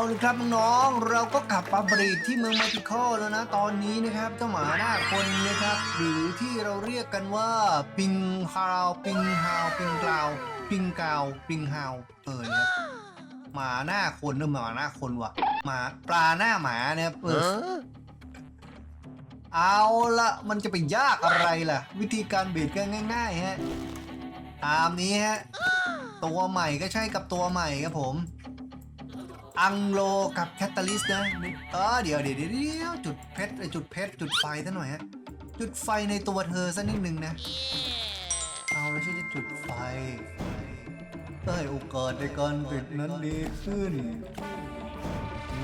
เอาละครับน้องๆเราก็กลับมาบรีดที่เมืองมาติคอลแล้วนะ ตอนนี้นะครับเจ้าหมาหน้าคนนะครับ หรือที่เราเรียกกันว่า ปิงฮาวปิงฮาวปิงกลาว ปิงกาวปิงฮาวเออเนี่ยหมาหน้าคนหรือหมาหน้าคนวะหมาปลาหน้าหมาเนี่ยเออเอาละมันจะไปยากอะไรล่ะ วิธีการบีดก็ง่ายๆฮะตามนี้ฮะตัวใหม่ก็ใช่กับตัวใหม่ครับผม อังโลกับแคตตาลิสนะเออเดี๋ยวเดี๋ยวเดี๋ยวเดี๋ยวจุดเพชรจุดเพชรจุดไฟซะหน่อยฮะ จุดไฟในตัวเธอสักนิดนึงนะ เอาแล้วฉันจะจุดไฟได้โอกาสในการบิดนั้นดีขึ้น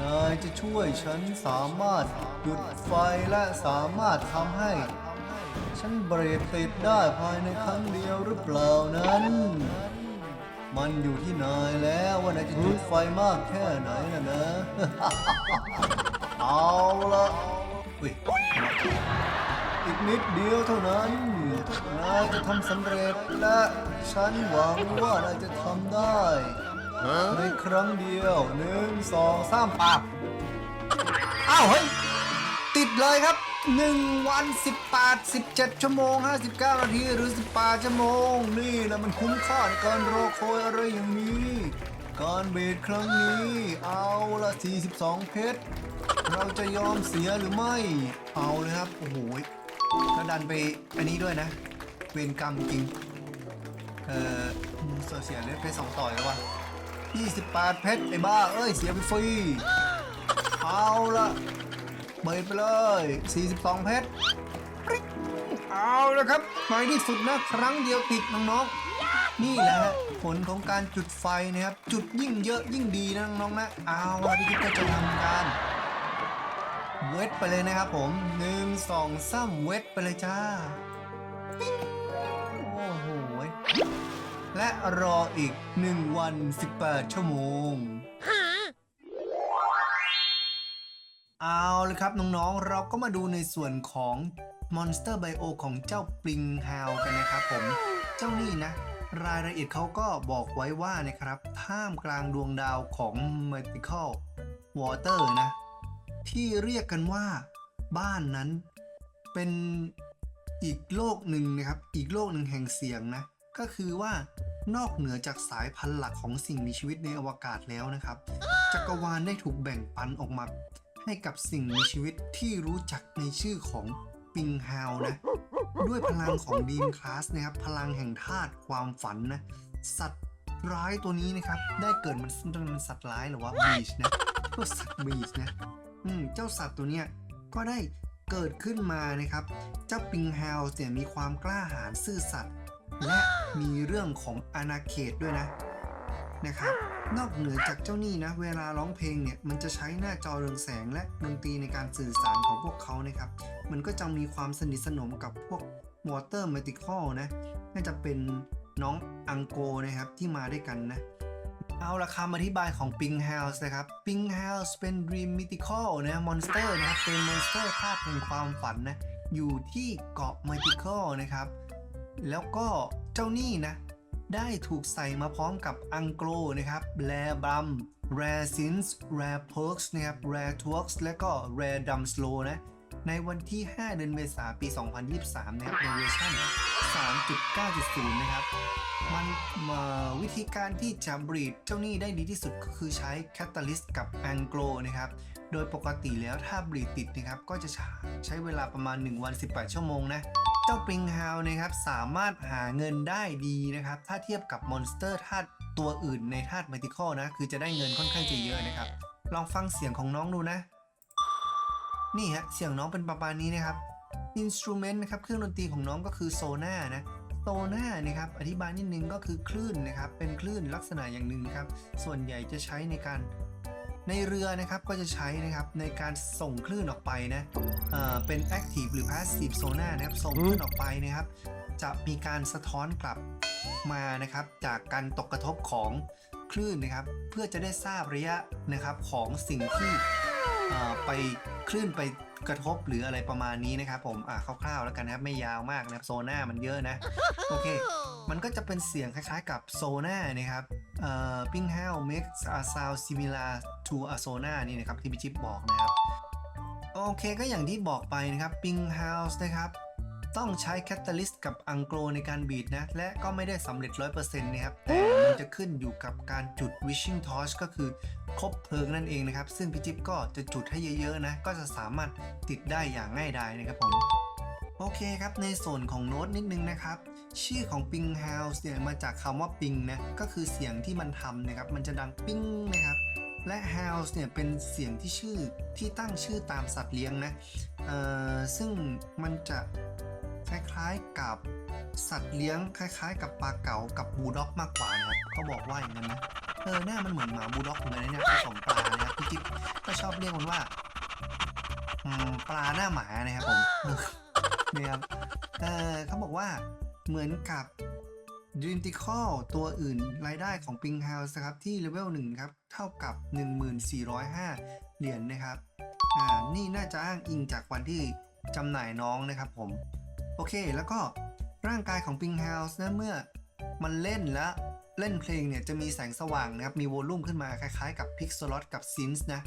นายจะช่วยฉันสามารถหยุดไฟและสามารถทำให้ ฉันเบรกติดได้ภายในครั้งเดียวหรือเปล่านั้น มันอยู่ที่นายแล้วว่านายจะจุดไฟมากแค่ไหนนะนะ เอาละอุ้ยอีกนิดเดียวเท่านั้น นายจะทำสำเร็จและฉันหวังว่านายจะทำได้ ในครั้งเดียวหนึ่งสองสามปับอ้าวเฮ้ย ติดเลยครับ 1 วัน 18 17 ชั่วโมง 59 นาทีหรือ 18 ชั่วโมง นี่แหละมันคุ้มค่าในการรอคอยอะไรอย่างนี้ การเบรดครั้งนี้ เอาละ 42 เพชร เราจะยอมเสียหรือไม่ เอาเลยครับ โอ้โหแล้วดันไปอันนี้ด้วยนะ เวรกรรมจริง เออเชียเลสเพชรสองต่อยแล้ววะ28 เพชร ไอ้บ้า เอ้ย เสียไปฟรี เอาละ เบิดไปเลย 42 เพชรเอาละครับในที่สุดนะครั้งเดียวติดน้องๆ นี่แหละฮะผลของการจุดไฟนะครับ จุดยิ่งเยอะยิ่งดีนะน้องๆนะ เอาละพี่กิ๊กก็จะทำการ เวทไปเลยนะครับผม1 2 3เวทไปเลยจ้า โอ้โหและรออีก 1 วัน 18 ชั่วโมง เลยครับน้องๆ เราก็มาดูในส่วนของ Monster Bio ของเจ้าปริงฮาวกันนะครับผม เจ้านี่นะ รายละเอียดเขาก็บอกไว้ว่านะครับท่ามกลางดวงดาวของ Mythical Water นะ ที่เรียกกันว่าบ้านนั้นเป็นอีกโลกหนึ่งนะครับ อีกโลกหนึ่งแห่งเสียงนะ ก็คือว่านอกเหนือจากสายพันธุ์หลักของสิ่งมีชีวิตในอวกาศแล้วนะครับ จักรวาลได้ถูกแบ่งปันออกมา ให้กับสิ่งมีชีวิตที่รู้จักในชื่อของปิงฮาวนะ ด้วยพลังของดีมคลาสนะครับ พลังแห่งธาตุความฝันนะ สัตว์ร้ายตัวนี้นะครับ ได้เกิดมันมันสัตว์ร้ายหรือว่าบีชนะพวกสัตว์บีชนะอืมเจ้าสัตว์ตัวเนี้ยก็ได้เกิดขึ้นมานะครับ เจ้าปิงฮาวเนี่ยมีความกล้าหาญซื่อสัตย์และมีเรื่องของอาณาเขตด้วยนะ นะครับ นอกเหนือจากเจ้านี่นะ เวลาร้องเพลงเนี่ย มันจะใช้หน้าจอเรืองแสงและดนตรีในการสื่อสารของพวกเขานะครับ มันก็จะมีความสนิทสนมกับพวก Water m a t i c a l นะ น่าจะเป็นน้องอังโกนะครับที่มาด้วยกันนะเอาละคำอธิบายของ Pink House นะครับ Pink House เป็น Dream Mythical นะ Monster นะครับ เป็น Monster ธาตุแห่งความฝันนะ อยู่ที่เกาะ Mythical นะครับ แล้วก็เจ้านี่นะ ได้ถูกใส่มาพร้อมกับอังโกลนะครับแรบัมแรซินส์แรเพิร์กส์นะครับแรทว r กและก็แรดัมสโลนะในวันที่ 5 เดือนเมษายนปี 2023 นะครับในเวอร์ชัน3.9.0 นะครับ มันมวิธีการที่จะบรีดเจ้านี่ได้ดีที่สุดก็คือใช้แคตตาลิสกับแองโกลนะครับ โดยปกติแล้วถ้าบรีดติดนะครับ ก็จะใช้เวลาประมาณ 1 วัน 18 ชั่วโมงนะ เจ้าปริงฮาวนะครับสามารถหาเงินได้ดีนะครับ ถ้าเทียบกับมอนสเตอร์ธาตุตัวอื่นในธาตุมัลติคอลนะ คือจะได้เงินค่อนข้างจะเยอะนะครับ ลองฟังเสียงของน้องดูนะ นี่ฮะเสียงน้องเป็นประมาณนี้นะครับอินสตูเมนต์นะครับเครื่องดนตรีของน้องก็คือโซน่านะโซน่านะครับอธิบายนิดนึงก็คือคลื่นนะครับเป็นคลื่นลักษณะอย่างหนึ่งครับส่วนใหญ่จะใช้ในการ ในเรือนะครับก็จะใช้นะครับในการส่งคลื่นออกไปนะเออเป็น active หรือ passive sonar นะครับส่งคลื่นออกไปนะครับ จะมีการสะท้อนกลับมานะครับ จากการตกกระทบของคลื่นนะครับ เพื่อจะได้ทราบระยะนะครับของสิ่งที่ ไปคลื่นไปกระทบหรืออะไรประมาณนี้นะครับผมอ่าคร่าวๆแล้วกันนะครับไม่ยาวมากนะครับโซน่ามันเยอะนะโอเค มันก็จะเป็นเสียงคล้ายๆกับโซน่านะครับเอ่อ ping how makes a sound similar to a sona นี่นะครับที่พี่จิ๊บบอกนะครับ โอเคก็อย่างที่บอกไปนะครับ ping house นะครับ ต้องใช้แคตตาลิสต์กับอังโกลในการบีดนะ และก็ไม่ได้สำเร็จ 100%นะครับ แต่มันจะขึ้นอยู่กับการจุด wishing torch ก็คือคบเพลิงนั่นเองนะครับ ซึ่งพี่จิ๊บก็จะจุดให้เยอะๆนะ ก็จะสามารถติดได้อย่างง่ายดายนะครับผมโอเคครับ ในส่วนของโน้ตนิดนึงนะครับ ชื่อของ ping house เนี่ยมาจากคำว่า ping นะ ก็คือเสียงที่มันทำนะครับ มันจะดังปิ้งนะครับและ house เนี่ยเป็นเสียงที่ชื่อที่ตั้งชื่อตามสัตว์เลี้ยงนะเอ่อซึ่งมันจะ คล้ายๆกับสัตว์เลี้ยงคล้าย ๆ กับปลาเก๋ากับบูลด็อกมากกว่านะครับเขาบอกว่าอย่างนั้นนะเออหน้ามันเหมือนหมาบูลด็อกเหมือนกันนะเนี่ยผสมปลานะครับพี่จิ๊บก็ชอบเรียกมันว่าปลาหน้าหมานะครับผมเนี่ยครับเออเขาบอกว่าเหมือนกับ Dream t i c a l ตัวอื่นรายได้ของ Ping House นะครับที่เลเวล1ครับเท่ากับ 1405 เหรียญนะครับอ่านี่น่าจะอ้างอิงจากวันที่จำหน่ายน้องนะครับผม โอเค แล้วก็ร่างกายของ Ping House นะเมื่อมันเล่นและเล่นเพลงเนี่ยจะมีแสงสว่างนะครับ มีโวลูมขึ้นมาคล้ายๆ กับ Pixelot กับ Synth นะ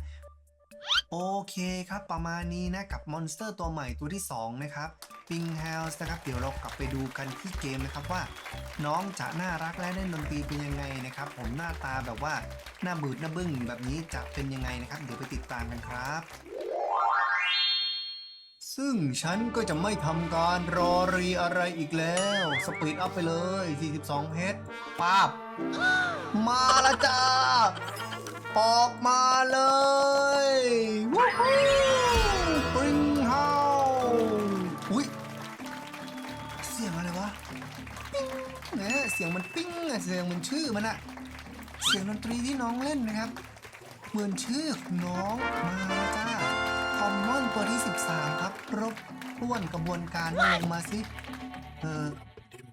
โอเคครับประมาณนี้นะ กับมอนสเตอร์ตัวใหม่ตัวที่ 2 นะครับ Ping House นะครับ เดี๋ยวเรากลับไปดูกันที่เกมนะครับว่า น้องจะน่ารักและเล่นดนตรีเป็นยังไงนะครับ ผมหน้าตาแบบว่าหน้าบืดหน้าบึ้งแบบนี้จะเป็นยังไงนะครับ เดี๋ยวไปติดตามกันครับ ซึ่งฉันก็จะไม่ทำการรอรีอะไรอีกแล้ว สปีดอัพไปเลย 42 เพชรป้าบ มาแล้วจ้า ออกมาเลยวู้ฮู้ปริงเฮาอุ้ย เสียงอะไรวะ ปิ้งนะเสียงมันปิ้งอะเสียงมันชื่อมันอะเสียงดนตรีที่น้องเล่นนะครับ เหมือนชื่อของน้องมาแล้วจ้า คอมมอนตัวที่ 13 ครับ รบกวนกระบวนการลงมาสิ เออ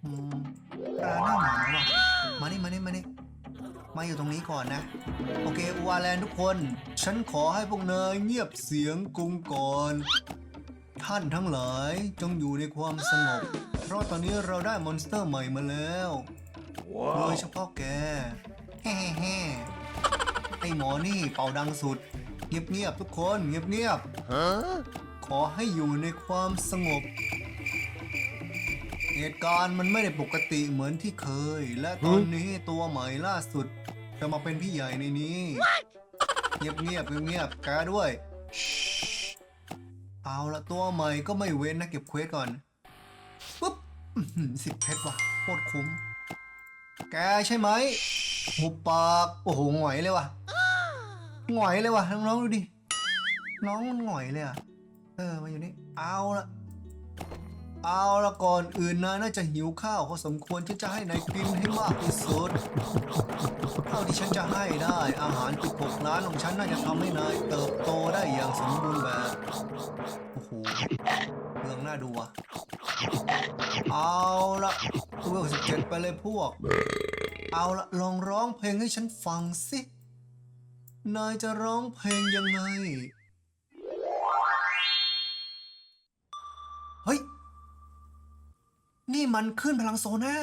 อืมปลาหน้าหมาว่ะ มานี่มานี่มานี่มาอยู่ตรงนี้ก่อนนะ โอเควาแลนทุกคน ฉันขอให้พวกนายเงียบเสียงกรุงก่อน ท่านทั้งหลายจงอยู่ในความสงบ เพราะตอนนี้เราได้มอนสเตอร์ใหม่มาแล้ว โดยเฉพาะแก แฮ่แฮ่ๆไอหมอนี่เป่าดังสุด เงียบเงียบๆทุกคนเงียบเงียบๆขอให้อยู่ในความสงบ เหตุการณ์มันไม่ได้ปกติเหมือนที่เคย และตอนนี้ตัวใหม่ล่าสุด จะมาเป็นพี่ใหญ่ในนี้ เงียบเงียบๆเงียบๆแกด้วยเอาละตัวใหม่ก็ไม่เว้นนะเก็บเควสก่อนปุ๊บสิบเพชรว่ะโคตรคุ้ม แกใช่ไหมหุบปาก โอ้โหหงอยเลยว่ะ หงอยเลยว่ะน้องๆดูดิ น้องมันหงอยเลยอะ เออมาอยู่นี่ เอาละเอาละก่อนอื่นนายน่าจะหิวข้าวพอสมควรที่จะให้นายกินให้มากที่สุดเท่าที่ฉันจะให้ได้ อาหาร16ล้านของฉันน่าจะทำให้นายเติบโตได้อย่างสมบูรณ์แบบโอ้โหเรื่องน่าดูอะเอาละตัวสิบเจ็ดไปเลยพวก เอาละลองร้องเพลงให้ฉันฟังสิ นายจะร้องเพลงยังไง เฮ้ย นี่มันขึ้นพลังโซน่า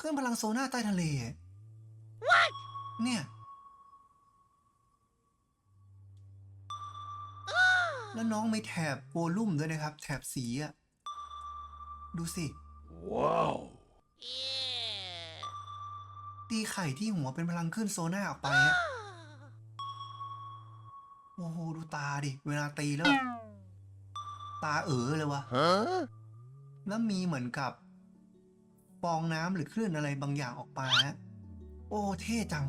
ขึ้นพลังโซน่าใต้ทะเลอะเนี่ย แล้วน้องไม่แถบโวลุ่มด้วยนะครับ แถบสีอะดูสิ Wow. ตีไข่ที่หัวเป็นพลังขึ้นโซน่าออกไปฮะโอ้โหดูตาดิ เวลาตีแล้ว ตาเอ๋อเลยวะ Huh? แล้วมีเหมือนกับฟองน้ำหรือคลื่นอะไรบางอย่างออกมาฮะโอ้เท่จัง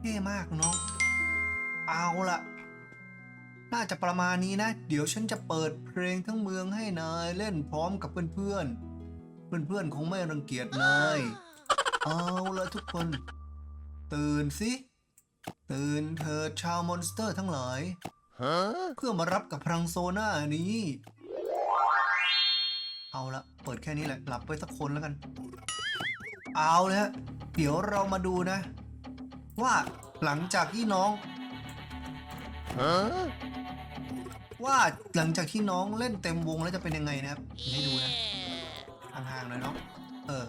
เท่มากน้อง เอาละน่าจะประมาณนี้นะ เดี๋ยวฉันจะเปิดเพลงทั้งเมืองให้นายเล่นพร้อมกับเพื่อนๆ เพื่อนๆคงไม่รังเกียจนาย เอาละทุกคน ตื่นสิ ตื่นเถิดชาวมอนสเตอร์ทั้งหลาย Huh? เพื่อมารับกับพลังโซน่านี้ เอาละเปิดแค่นี้แหละ หลับไปสักคนแล้วกัน เอาเลยฮะเดี๋ยวเรามาดูนะ ว่าหลังจากที่น้อง Huh? ว่าหลังจากที่น้องเล่นเต็มวงแล้วจะเป็นยังไงนะครับ ให้ดูนะห่างๆหน่อยเนาะเออ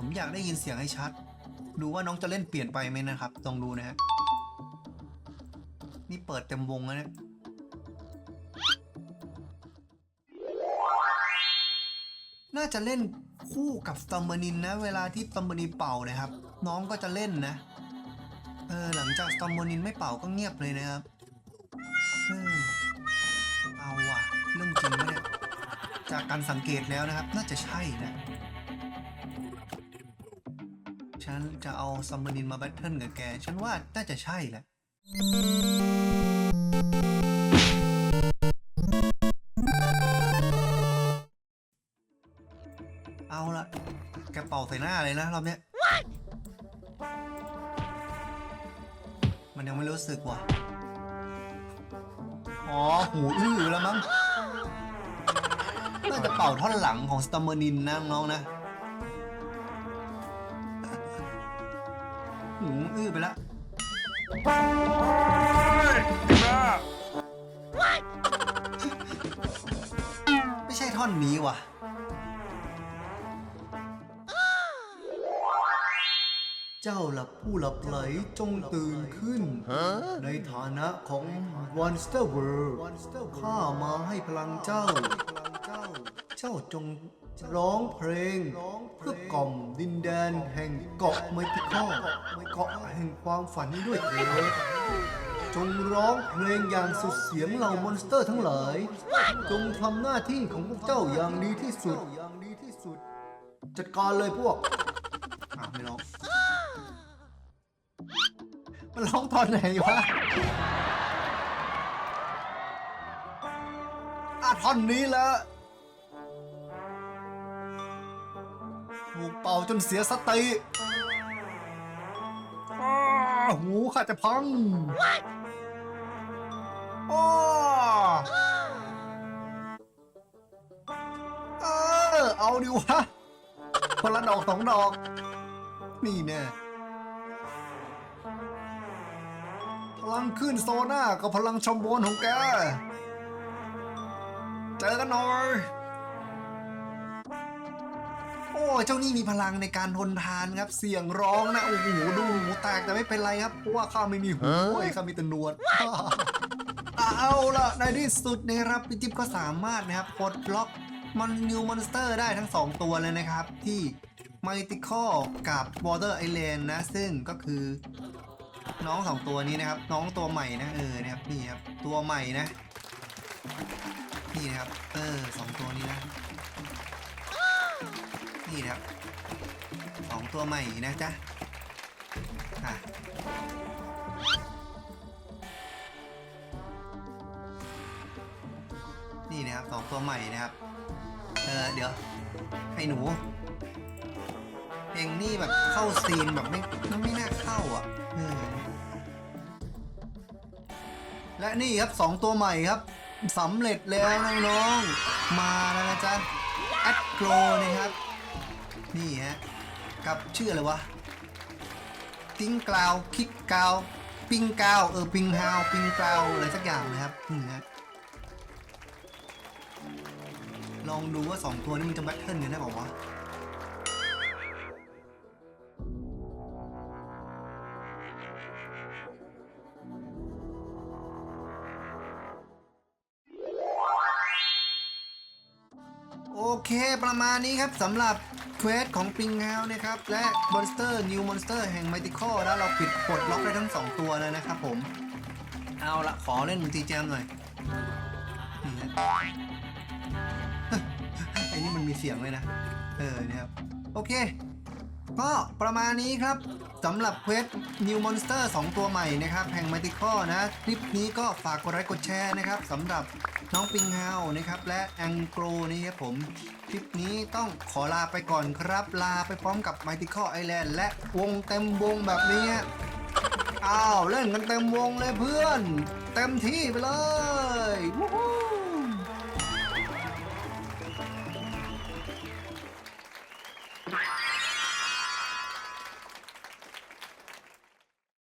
ผมอยากได้ยินเสียงให้ชัด ดูว่าน้องจะเล่นเปลี่ยนไปไหมนะครับลองดูนะฮะนี่เปิดเต็มวงแล้วนี่ยน่าจะเล่นคู่กับตัมเบอร์นินนะ เวลาที่ตัมเบอร์นินเป่านะครับ น้องก็จะเล่นนะ เออหลังจากตัมเบอร์นินไม่เป่าก็เงียบเลยนะครับเออเอาว่ะเรื่องจริงปะเนี่ยจากการสังเกตแล้วนะครับ น่าจะใช่นะ ฉันจะเอาซัมเบอร์นินมาแบทเทิลกับแก ฉันว่าน่าจะใช่แหละ เอาละแกเป่าใส่หน้าเลยนะรอบเนี้ย มันยังไม่รู้สึกว่ะ อ๋อ หูอื้อแล้วมั้ง น่าจะเป่าท่อนหลังของสตัมเมอร์นินนะน้องๆนะ หูอื้อไปแล้วไม่ใช่ท่อนนี้ว่ะ เจ้าหลับผู้หลับไหลจงตื่นขึ้น Huh? ในฐานะของ Monster World ข้ามาให้พลังเจ้า เจ้าจง ร้องเพลงเพื่อกล่อมดินแดนแห่งเกาะไมติคอเกาะแห่งความฝันด้วยเถิดจงร้องเพลงอย่างสุดเสียงเหล่ามอนสเตอร์ทั้งหลาย จงทำหน้าที่ของพวกเจ้าอย่างดีที่สุด จัดการเลยพวกไม่ร้องมันร้องตอนไหนวะอะท่อนนี้แหละ ถูกเป่าจนเสียสติอ้าหูข้าจะพังอ้าเออเอาดิวะคนละดอกสองดอก นี่แน่พลังขึ้นโซน่ากับพลังชมโบนของแก เจอกันหน่อยโอ้ยเจ้านี่มีพลังในการทนทานครับ เสียงร้องนะโอ้โหดูหูแตกแต่ไม่เป็นไรครับเพราะว่าข้าไม่มีหูฮะโอ้ยข้ามีแต่หนวดเอาละในที่สุดนะครับพี่จิ๊บก็สามารถนะครับปลดล็อกมันนิวมอนสเตอร์ได้ทั้ง 2 ตัวเลยนะครับ ที่มัลติคอกับ Water Island นะ ซึ่งก็คือ น้องสองตัวนี้นะครับ น้องตัวใหม่นะ เออนะครับนี่ครับ ตัวใหม่นะ นี่นะครับ เออสองตัวนี้นะ นี่นะครับสองตัวใหม่นะจ๊ะอะนี่นะครับสองตัวใหม่นะครับ เออเดี๋ยวให้หนูเองนี่แบบเข้าซีนแบบไม่ไม่น่าเข้าอะและนี่ครับสองตัวใหม่ครับสำเร็จแล้วน้องๆมาแล้วนะจ๊ะแอดโกรนะครับ นี่ฮะ กับชื่ออะไรวะทิ้งกล่าว คิกกาว ปิงกาว เออ ปิงฮาว ปิงกาว อะไรสักอย่างนะครับนี่ฮะลองดูว่าสองตัวนี้มันจะแบทเทิลกันได้ป่าวะโอเคประมาณนี้ครับสำหรับ เควสของปิงเฮานะครับ และมอนสเตอร์นิวมอนสเตอร์แห่งไมติคอแล้วเราปิดกดล็อกได้ทั้ง 2 ตัวแล้วนะครับผม เอาละขอเล่นมัลติแจมหน่อยนี่ฮะไอ้นี่มันมีเสียงเลยนะ เออเนี่ยครับ โอเค ก็ประมาณนี้ครับ สำหรับเควส New Monster 2 ตัวใหม่นะครับแห่ง m ม t i c o นะ คลิปนี้ก็ฝากกดไลค์กดแชร์นะครับสำหรับน้องปิงเฮานะครับและแองโกรนี่ครับผม คลิปนี้ต้องขอลาไปก่อนครับลาไปพร้อมกับ m ม t i c o Island และวงเต็มวงแบบนี้ อ้าว เล่นกันเต็มวงเลยเพื่อน เต็มที่ไปเลยวู้